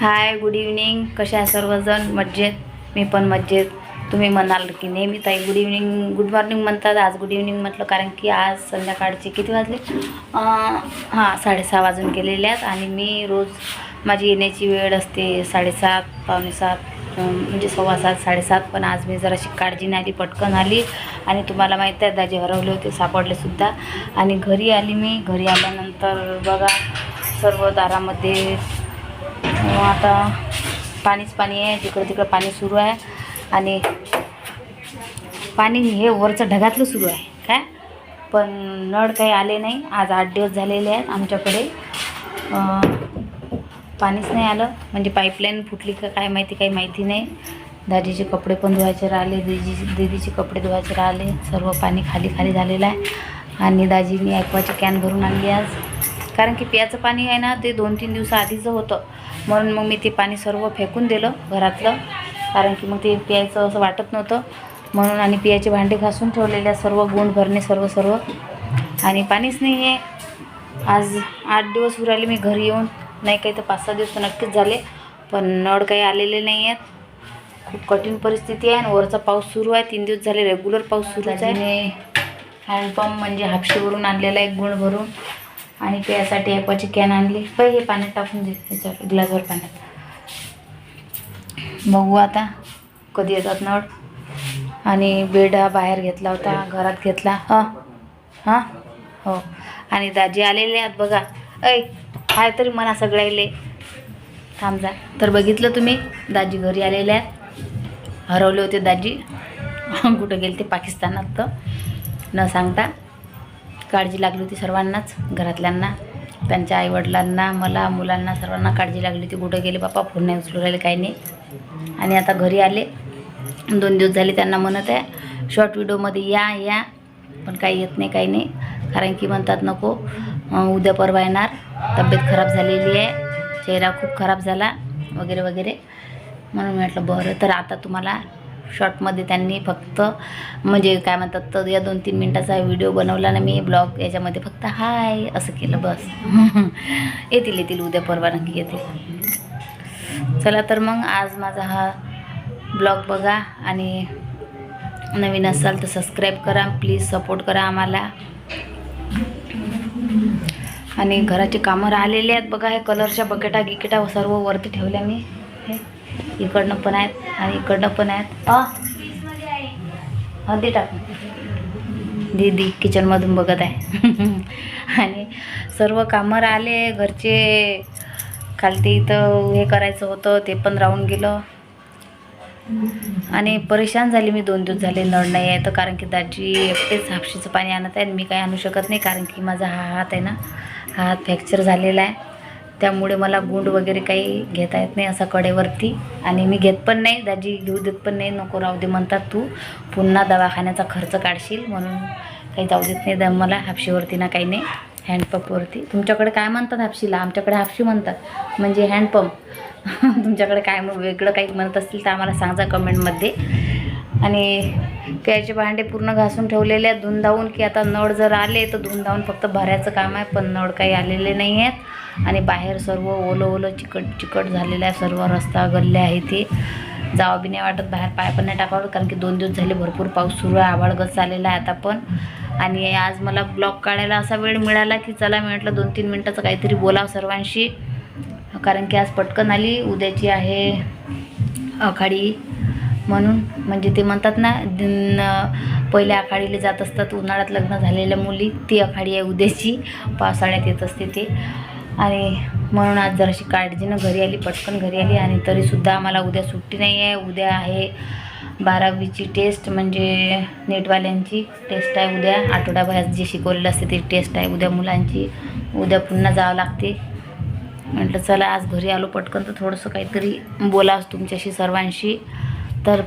Hi good evening कशा आहे सर्वजण? मज्जेत मी पण मज्जेत तुम्ही म्हणाल की नेहमी ताई गुड इव्हनिंग गुड मॉर्निंग म्हणतात. आज गुड इव्हनिंग म्हटलं कारण की आज संध्याकाळचे किती वाजले? हां साडेसहा वाजून गेलेले आहेत आणि मी रोज माझी येण्याची वेळ असते साडेसात पावणेसात म्हणजे सव्वा सात साडेसात. पण आज मी जराशी काळजी नाही आली पटकन आली. आणि तुम्हाला माहीत आहे दाजी हरवले होते सापडले सुद्धा आणि घरी आली मी. घरी आल्यानंतर बघा सर्व दारामध्ये आता पाणीच पाणी आहे जिकडं तिकडं पाणी सुरू आहे. आणि पाणी हे वरचं ढगातलं सुरू आहे काय? पण नळ काही आले नाही. आज आठ दिवस झालेले आहेत आमच्याकडे. पाणीच नाही आलं. म्हणजे पाईपलाईन फुटली का काय माहिती काही माहिती नाही. दादीचे कपडे पण धुवायचे राहिले. दीदी दीदीचे कपडे धुवायचे राहिले. सर्व पाणी खाली खाली झालेलं आहे. आणि दाजीनी ॲक्वाची कॅन भरून आणली आज. कारण की प्याचं पाणी आहे ना ते दोन तीन दिवसाआधीचं होतं. म्हणून मग मी ते पाणी सर्व फेकून दिलं घरातलं. कारण की मग ते प्यायचं असं वाटत नव्हतं. म्हणून आणि पियाचे भांडे घासून ठेवलेले सर्व गुण भरणे सर्व सर्व. आणि पाणीच नाही आहे. आज आठ दिवस उराले मी घरी येऊन. नाही काही तर पाच सहा दिवस नक्कीच झाले. पण नळ काही आलेले नाही आहेत. खूप कठीण परिस्थिती आहे आणि वरचा पाऊस सुरू आहे. तीन दिवस झाले रेग्युलर पाऊस सुरू आहे. हँडपंप म्हणजे हापशीवरून आणलेला एक गुण भरून. आणि त्यासाठी ॲक्वाची कॅन आणली. पै हे पाण्यात टाकून दे. ह्याच्यावर ग्लासवर पाण्यात. बघू आता. कधी येतात नळ. आणि बेड हा बाहेर घेतला होता. घरात घेतला. हां हां हो. आणि दाजी आलेले आहेत बघा. ऐ हाय तरी मना सगळ्याले. थांब जा. तर बघितलं तुम्ही? दाजी घरी आलेले आहेत. हरवले होते दाजी. कुठं गेले ते पाकिस्तानात तर. न सांगता. काळजी लागली होती सर्वांनाच घरातल्यांना त्यांच्या आईवडिलांना मला मुलांना सर्वांना काळजी लागली होती. कुठं गेले बापा फोन नाही उचलू राहिले काही नाही. आणि आता घरी आले. दोन दिवस झाले त्यांना म्हणत आहे शॉर्ट व्हिडिओमध्ये या या. पण काही येत नाही काही नाही. कारण की म्हणतात नको उद्या परवा येणार. तब्येत खराब झालेली आहे. चेहरा खूप खराब झाला वगैरे वगैरे. म्हणून म्हटलं बरं तर आता तुम्हाला शॉर्टमध्ये त्यांनी फक्त म्हणजे काय म्हणतात तर या दोन तीन मिनटाचा व्हिडिओ बनवला ना मी ब्लॉग याच्यामध्ये फक्त हाय असं केलं बस. येतील येतील उद्या परवा नक्की येतील. चला तर मग आज माझा हा ब्लॉग बघा आणि नवीन असाल तर सबस्क्राईब करा प्लीज सपोर्ट करा आम्हाला. आणि घराचे कामं राहिलेली आहेत बघा हे कलरच्या बकेटा गिकेटा सर्व वरती ठेवल्या मी. हे. इकडनं पण आहेत आणि इकडनं पण आहेत. अ दे टाक. दीदी किचनमधून बघत आहे. आणि सर्व कामं राहिले घरचे. खालती इथं हे करायचं होतं ते पण राहून गेलं. आणि परेशान झाली मी दोन दिवस झाले नळ नाही आहे तर कारण की दाजी एकटेच हापशीचं पाणी आणत आहे आणि मी काही आणू शकत नाही कारण की माझा हा हात आहे ना हा हात फ्रॅक्चर झालेला आहे. त्यामुळे मला गुंड वगैरे काही घेता येत नाही असा कडेवरती. आणि मी घेत पण नाही दाजी घेऊ देत पण नाही नको राहू दे म्हणतात तू. पुन्हा दवाखान्याचा खर्च काढशील म्हणून काही जाऊ देत नाही द मला हापशीवरती ना काही नाही हँडपंपवरती तुमच्याकडे काय म्हणतात हापशीला? आमच्याकडे हापशी म्हणतात. म्हणजे हँडपंप तुमच्याकडे काय वेगळं काही म्हणत असतील तर आम्हाला सांगा कमेंटमध्ये. आणि प्यायचे भांडे पूर्ण घासून ठेवलेले आहेत धुंदावून की आता नळ जर आले तर धुवून फक्त भरायचं काम आहे पण नळ काही आलेले नाही आहेत. आणि बाहेर सर्व ओलं ओलं चिकट चिकट झालेलं आहे सर्व रस्ता गल्ले आहे ते. जावं बी नाही वाटत बाहेर पाय पण नाही टाकावं कारण की दोन दिवस झाले भरपूर पाऊस सुरू आहे आभाळगत आलेला आहे आता पण. आणि आज मला ब्लॉग काढायला असा वेळ मिळाला की चला मी म्हटलं दोन तीन मिनटाचं काहीतरी बोलावं सर्वांशी. कारण की आज पटकन आली उद्याची आहे आखाडी म्हणून. म्हणजे ते म्हणतात ना दिन- पहिल्या आखाडीला जात असतात उन्हाळ्यात लग्न झालेल्या मुली ती आखाडी आहे उद्याची. पावसाळ्यात येत असते ते. आणि म्हणून आज जराशी काळजीनं घरी आली पटकन घरी आली आणि तरीसुद्धा आम्हाला उद्या सुट्टी नाही आहे. उद्या आहे बारावीची टेस्ट म्हणजे नेटवाल्यांची टेस्ट आहे उद्या. आठवड्याभरात जे शिकवलेलं असते ती टेस्ट आहे उद्या मुलांची. उद्या पुन्हा जावं लागते. म्हटलं चला आज घरी आलो पटकन तर थोडंसं काहीतरी बोलावं तुमच्याशी सर्वांशी. तर